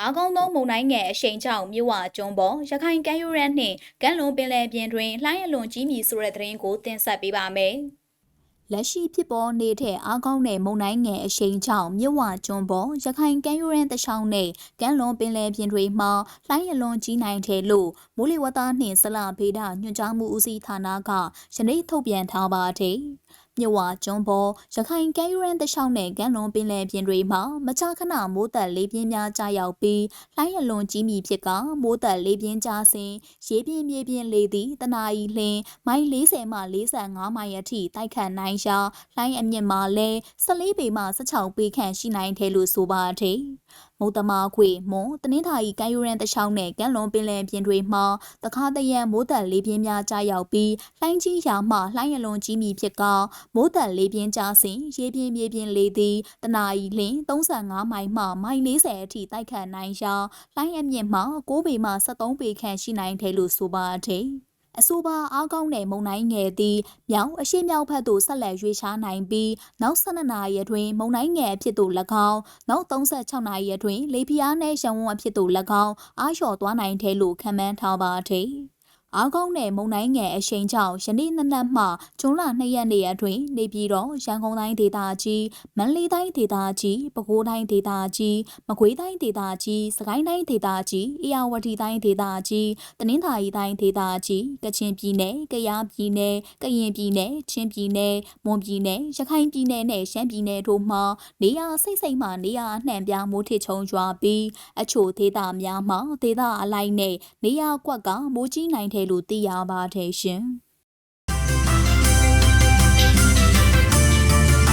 အားကောင်းသောမုန်တိုင်းငယ်အရှိန်ကြောင့်မြို့ဝကျွန်းပေါ်ရခိုင်ကမ်းရိုးတန်းနှင့်ကမ်းလွန်ပင်လယ်ပြင်တွင်လှိုင်းအလွန်ကြီးမြည်ဆိုတဲ့သတင်းကိုတင်ဆက်ပေးပါမယ်။လက်ရှိဖြစ်ပေါ်နေတဲ့အားကောင်းတဲ့မုန်တိုင်းငယ်အရှိန်ကြောင့်မြို့ဝကျွန်းပေါ်ရခိုင်ကမ်းရိုးတန်းတစ်ချောင်းနဲ့ကမ်းလွန်ပင်လယ်ပြင်တွေမှာလှိုင်းအလွန်ကြီးနိုင်တယ်လို့မိုးလေဝသနှင့်ဇလဗေဒညွှန်ကြားမှုဦးစီးဌာနကယနေ့ထုတ်ပြန်ထားပါတယ်။ မြဝကျွန်းပေါ်ရခိုင်ကဲယူရန်တလျှောက်နဲ့ကမ်းလွန်ပင်လယ်ပြင်တွေမှာမကြာခဏမိုးတက်လေးပြင်းများကြာရောက်ပြီးလှိုင်းရလွန်ကြီးမြဖြစ်ကမိုးတက်လေးပြင်းကြာစဉ်ရေပြင်းမြေပြင်းလေသည်တနာရီလျင်မိုင်40မှ45မိုင်အထိတိုက်ခတ်နိုင်ရာလှိုင်းအမြင့်မှာလည်း14ပေမှ16ပေခန့်ရှိနိုင်တယ်လို့ဆိုပါတယ် မုတ်တမခွေမွန်တနင်္သာရီကမ်းရိုးရန်တလျှောက်နဲ့ကမ်းလွန်ပင်လယ်ပြင်တွေမှာတခါတရံမိုးတက်လေးပြင်းများကြာရောက်ပြီးလှိုင်းကြီးရာမှလှိုင်းရလွန်ကြီးမြဖြစ်ကမိုးတက်လေးပြင်းကြစဉ်ရေပြင်းမြေပြင်းလေးသည်တနာရီလျင်35မိုင်မှမိုင်40အထိတိုက်ခတ်နိုင်ရာလှိုင်းအမြင့်မှ6ပေမှ73ပေခန့်ရှိနိုင်တယ်လို့ဆိုပါသည် အဆိုပါအားကောင်းတဲ့မုန်တိုင်းငယ်သည်မြောက်အရှိမြောက်ဘက်သို့ဆက်လက်ရွေ့ရှားနိုင်ပြီးနောက်12နာရီအတွင်းမုန်တိုင်းငယ်အဖြစ်သို့၎င်းနောက်36နာရီအတွင်းလေပြင်းနဲ့ရန်ဝန်းအဖြစ်သို့၎င်းအားလျော်သွားနိုင်တယ်လို့ခန့်မှန်းထားပါသည်။ အားကောင်းတဲ့မုန်တိုင်းငယ်အရှိန်ကြောင့်ယနေ့နနက်မှဂျွန်လ2ရက်နေ့အတွင်းနေပြည်တော်ရန်ကုန်တိုင်းဒေသကြီးမန္တလေးတိုင်းဒေသကြီးပဲခူးတိုင်းဒေသကြီးမကွေးတိုင်းဒေသကြီးစကိုင်းတိုင်းဒေသကြီးအေရဝတီတိုင်းဒေသကြီးတနင်္သာရီတိုင်းဒေသကြီးကချင်ပြည်နယ်ကယားပြည်နယ်ကရင်ပြည်နယ်ချင်းပြည်နယ်မွန်ပြည်နယ်ရခိုင်ပြည်နယ်နဲ့ရှမ်းပြည်နယ်တို့မှာနေရာစိတ်စိတ်မှနေရာအနှံ့ပြားမိုးထစ်ချုံရွာပြီးအချို့ဒေသများမှာဒေသအလိုက်နဲ့နေရာကွက်ကမိုးကြီးနိုင်တဲ့တယ်လို့သိရပါတယ်ရှင်။